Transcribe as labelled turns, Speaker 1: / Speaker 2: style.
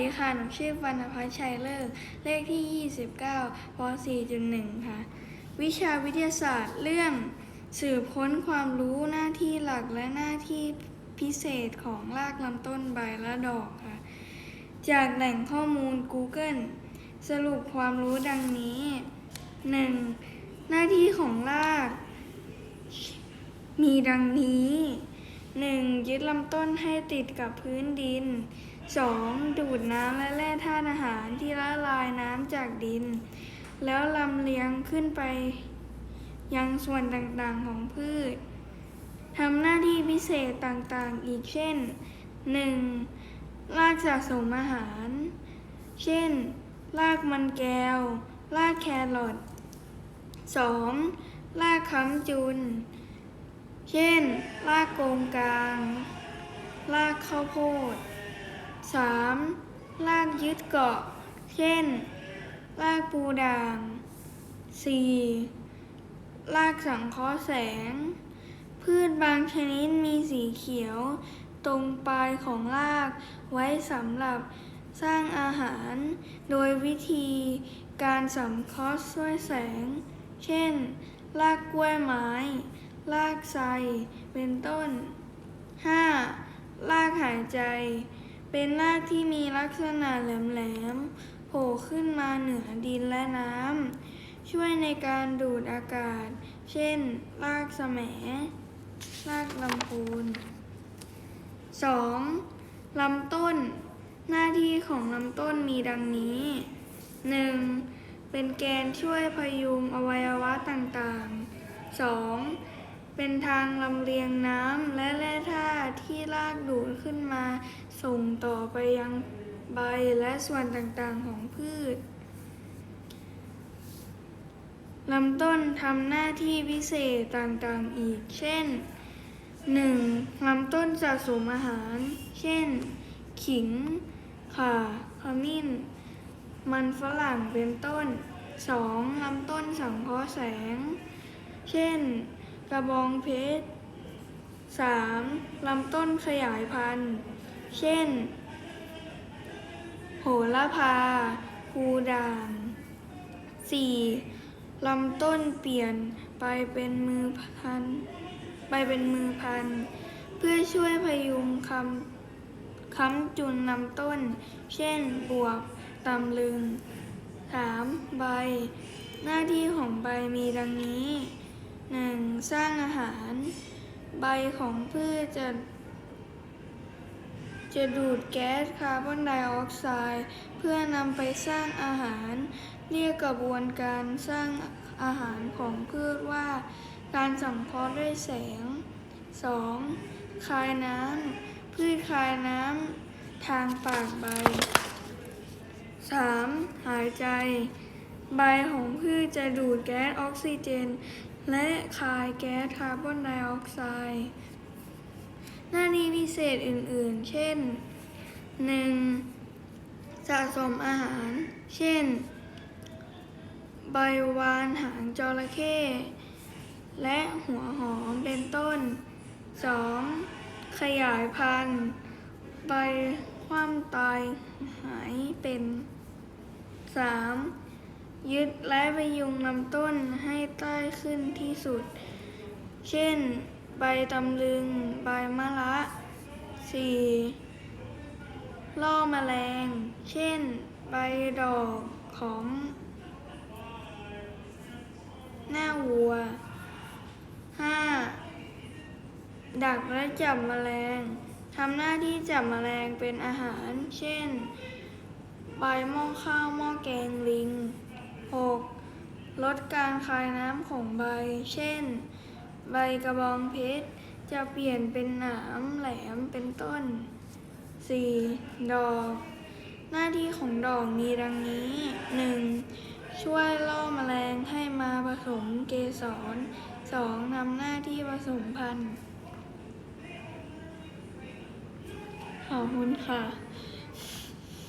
Speaker 1: ดีค่ะ หนูชื่อวรรณพัชชัยเลิกเลขที่ 29ป .4.1 ค่ะ วิชาวิทยาศาสตร์เรื่อง สืบค้นความรู้หน้าที่หลักและหน้าที่พิเศษของรากลำต้นใบและดอกค่ะ จากแหล่งข้อมูล Google สรุปความรู้ดังนี้ 1. หน้าที่ของราก มีดังนี้ 1. ยึดลำต้นให้ติดกับพื้นดิน 2. ดูดน้ำและแร่ธาตุอาหารที่ละลายน้ำจากดิน แล้วลำเลียงขึ้นไป ยังส่วนต่างๆของพืชทำหน้าที่พิเศษต่างๆ อีกเช่น 1. รากสะสมอาหาร เช่น รากมันแก้ว รากแครอท 2. รากค้ำจุน เช่นรากโกงกลางรากข้าวโพด 3. รากยึดเกาะ เช่นรากปูด่าง 4. รากสังเคราะห์แสง พืชบางชนิดมีสีเขียว ตรงปลายของรากไว้สำหรับสร้างอาหาร โดยวิธีการสังเคราะห์ด้วยแสง เช่นรากกล้วยไม้ รากไทรเป็นต้น 5. รากหายใจ เป็นรากที่มีลักษณะแหลมๆโผล่ขึ้นมาเหนือดินและน้ำ ช่วยในการดูดอากาศ เช่นรากแสมรากลำพูน 2. ลำต้น หน้าที่ของลำต้นมีดังนี้ 1. เป็นแกนช่วยพยุงอวัยวะต่างๆ 2. เป็นทางลำเลียงน้ำและแร่ธาตุที่รากดูดขึ้นมา ส่งต่อไปยังใบและส่วนต่างๆของพืชลำต้นทำหน้าที่พิเศษต่างๆอีก เช่น 1. ลำต้นสะสมอาหาร เช่น ขิง ข่า ขมิ้น มันฝรั่งเป็นต้น 2. ลำต้นสังเคราะห์แสง เช่น กระบองเพชร 3. ลำต้นขยายพันธุ์ เช่น โหระพา ภูด่าง 4. ลำต้นเปลี่ยนไปเป็นมือพัน ไปเป็นมือพัน เพื่อช่วยพยุงคำค้ำจุนลำต้น เช่น บวบตำลึง 3. ใบ หน้าที่ของใบมีดังนี้ 1. สร้างอาหาร ใบของพืชจะ จะดูดแก๊สคาร์บอนไดออกไซด์เพื่อนำไปสร้างอาหาร เรียกกระบวนการสร้างอาหารของพืชว่า การสังเคราะห์ด้วยแสง 2. คายน้ำพืชคายน้ำทางปากใบ 3. หายใจ ใบของพืชจะดูดแก๊สออกซิเจน และคายแก๊สคาร์บอนไดออกไซด์ หน้าที่พิเศษอื่นๆ เช่น 1. สะสมอาหาร เช่น ใบวานหางจระเข้และหัวหอมเป็นต้น 2. ขยายพันธุ์ ใบคว่ำตายหายเป็น 3. ยึดและพยุงลำต้นให้ใต้ขึ้นที่สุด เช่น ใบตำลึง ใบมะระ 4. ล่อแมลง เช่น ใบดอกของ หน้าวัว 5. ดักและจับแมลงทำหน้าที่จับแมลงเป็นอาหาร เช่น ใบหม้อข้าวหม้อแกงลิง ดการคายน้ำของใบ เช่น ใบกระบองเพชร จะเปลี่ยนเป็นหนามแหลมเป็นต้น 4. ดอก หน้าที่ของดอกมีดังนี้ 1. ช่วยล่อแมลงให้มาผสมเกสร 2. ทำหน้าที่ผสมพันธุ์ขอบคุณค่ะ